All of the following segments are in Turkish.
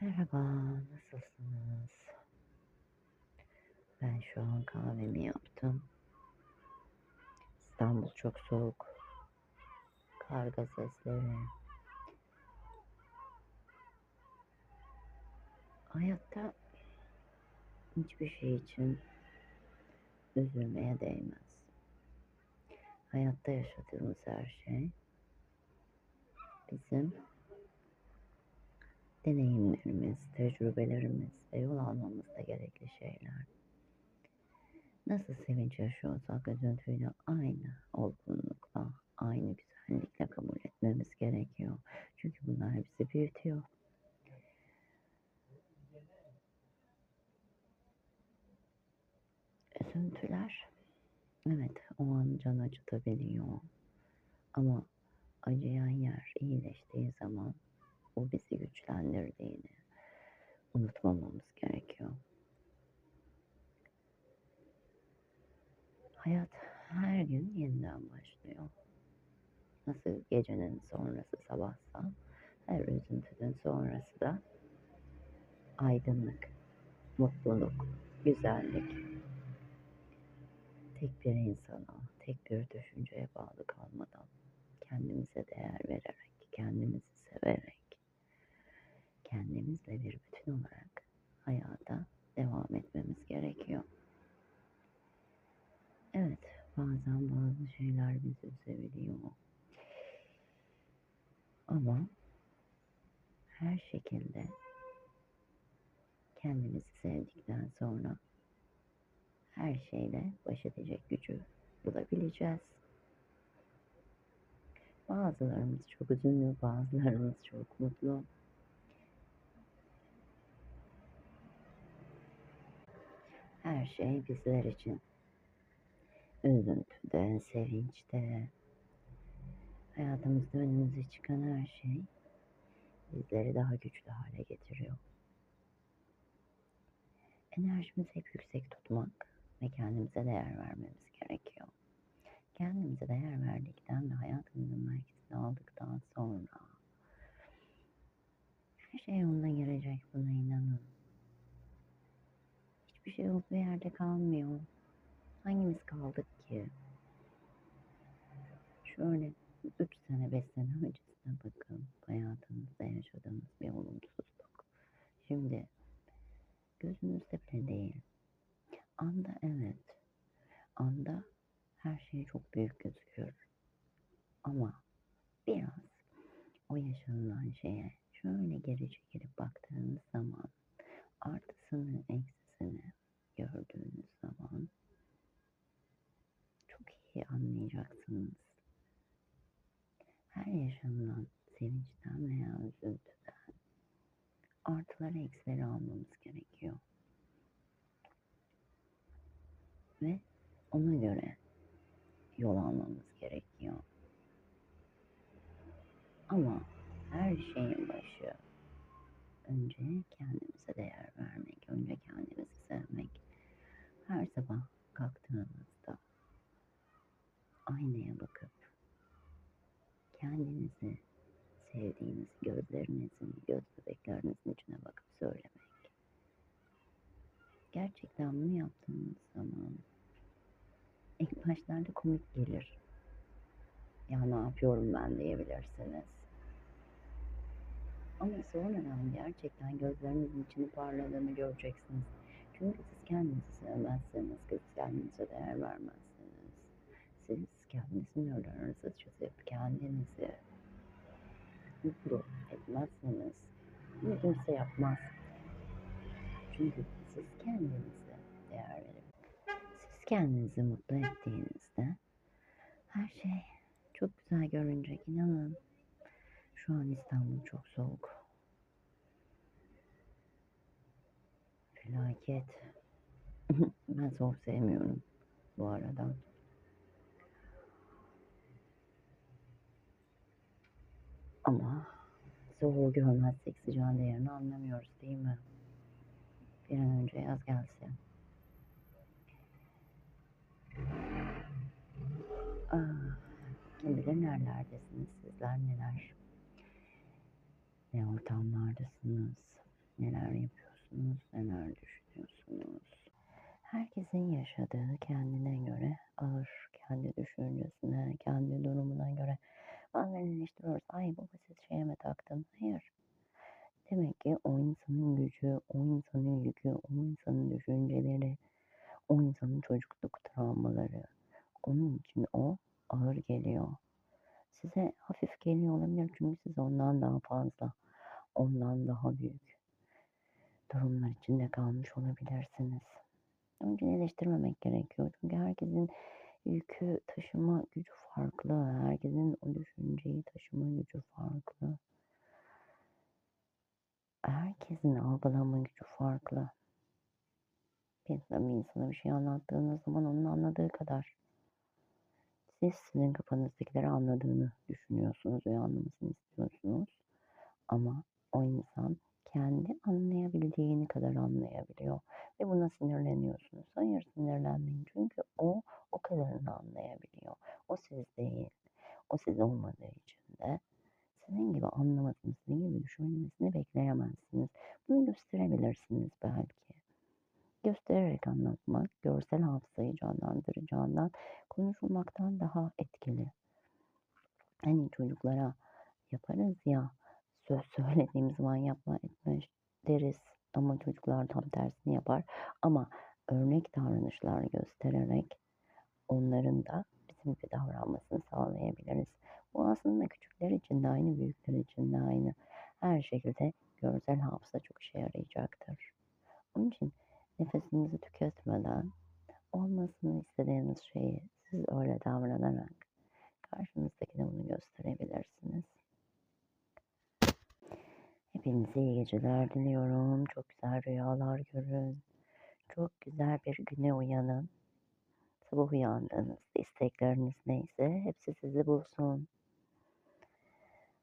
Merhaba, nasılsınız? Ben şu an kahvemi yaptım. İstanbul çok soğuk. Karga sesleri. Hayatta hiçbir şey için üzülmeye değmez. Hayatta yaşadığımız her şey bizim deneyimlerimiz, tecrübelerimiz ve yol almamızda gerekli şeyler. Nasıl sevinç yaşıyorsak üzüntüyle aynı olgunlukla, aynı güzellikle kabul etmemiz gerekiyor. Çünkü bunlar bizi büyütüyor. Üzüntüler, evet o an can acıtabiliyor. Ama acıyan yer iyileştiği zaman o bizi güçlendirdiğini unutmamamız gerekiyor. Hayat her gün yeniden başlıyor. Nasıl gecenin sonrası sabahsa, her üzüntünün sonrası da aydınlık, mutluluk, güzellik. Tek bir insana, tek bir düşünceye bağlı kalmadan, kendimize değer vererek, kendimizi severek, kendimizle bir bütün olarak hayata devam etmemiz gerekiyor. Evet, bazen bazı şeyler bizi üzebiliyor. Ama her şekilde kendimizi sevdikten sonra her şeyle baş edecek gücü bulabileceğiz. Bazılarımız çok üzünlü, bazılarımız çok mutlu. Her şey bizler için. Üzüntüde, sevinçte, hayatımızda önümüze çıkan her şey bizleri daha güçlü hale getiriyor. Enerjimizi hep yüksek tutmak ve kendimize değer vermemiz gerekiyor. Kendimize değer verdikten ve hayatımızın merkezine aldıktan sonra her şey yoluna girecek buna inanın. Şey olduğu yerde kalmıyor. Hangimiz kaldık ki? Şöyle 3 sene 5 sene öncesine bakın hayatınızda yaşadığınız bir olumsuzluk. Şimdi gözünüzde bile değil. Anda evet. Anda her şey çok büyük gözüküyor. Ama biraz o yaşanılan şeye şöyle geri çekilip baktığınız zaman artısını eksisini gördüğünüz zaman çok iyi anlayacaksınız. Her yaşanılan sevinçten veya üzüntüden artıları eksileri almamız gerekiyor. Ve ona göre yol almamız gerekiyor. Ama her şeyin başı önce kendimize değer vermek, önce kendimizi sevmek. Her sabah kalktığınızda aynaya bakıp kendinizi sevdiğiniz gözlerinizin, göz bebeklerinizin içine bakıp söylemek. Gerçekten bunu yaptığınız zaman ilk başlarda komik gelir. Ya ne yapıyorum ben diyebilirsiniz. Ama sonradan gerçekten gözlerinizin içini parladığını göreceksiniz. Çünkü siz kendinizi sevmezseniz, siz kendinize değer vermezseniz, siz kendi sınırlarınızı çizip kendinizi mutlu etmezseniz bunu kimse yapmaz. Çünkü siz kendinize değer verip siz kendinizi mutlu ettiğinizde her şey çok güzel görünecek inanın. Şu an İstanbul çok soğuk. Felaket. ben soğuk sevmiyorum bu arada. Ama soğuğu görmezsek sıcağın değerini anlamıyoruz değil mi? Bir an önce yaz gelsin. Ah, kim bilir nerelerdesiniz sizler neler? Ne ortamlardasınız? Neler yapıyorsunuz? Neler düşünüyorsunuz? Herkesin yaşadığı kendine göre ağır, kendi düşüncesine, kendi durumuna göre. Bazen eleştiriyoruz. Ay bu basit şeye mi taktın? Hayır. Demek ki o insanın gücü, o insanın hafif geliyor olabilir çünkü siz ondan daha fazla, ondan daha büyük durumlar içinde kalmış olabilirsiniz. İçin eleştirmemek gerekiyor. Çünkü herkesin yükü taşıma gücü farklı. Herkesin o düşünceyi taşıma gücü farklı. Herkesin algılama gücü farklı. Bir insana bir şey anlattığınız zaman onun anladığı kadar. Siz sizin kafanızdakileri anladığını düşünüyorsunuz ve anlamasını istiyorsunuz. Ama o insan kendi anlayabildiğini kadar anlayabiliyor. Ve buna sinirleniyorsunuz. Hayır sinirlenmeyin. Çünkü o o kadarını anlayabiliyor. O siz değil. O siz olmadığı için de senin gibi anlamasını, senin gibi düşünmesini bekleyemezsiniz. Bunu gösterebilirsiniz belki. Göstererek görsel hafızayı canlandıracağından konuşulmaktan daha etkili. Hani çocuklara yaparız ya, söz söylediğimiz zaman yapma etme deriz ama çocuklar tam tersini yapar. Ama örnek davranışlar göstererek onların da bizim gibi davranmasını sağlayabiliriz. Bu aslında küçükler için de aynı, büyükler için de aynı. Her şekilde görsel hafıza çok işe yarayacaktır. Onun için nefesinizi tüketmeden olmasını istediğiniz şeyi siz öyle davranarak karşınızdakine bunu gösterebilirsiniz. Hepinize iyi geceler diliyorum. Çok güzel rüyalar görün. Çok güzel bir güne uyanın. Sabah uyandığınızda istekleriniz neyse hepsi sizi bulsun.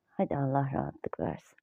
Hadi Allah rahatlık versin.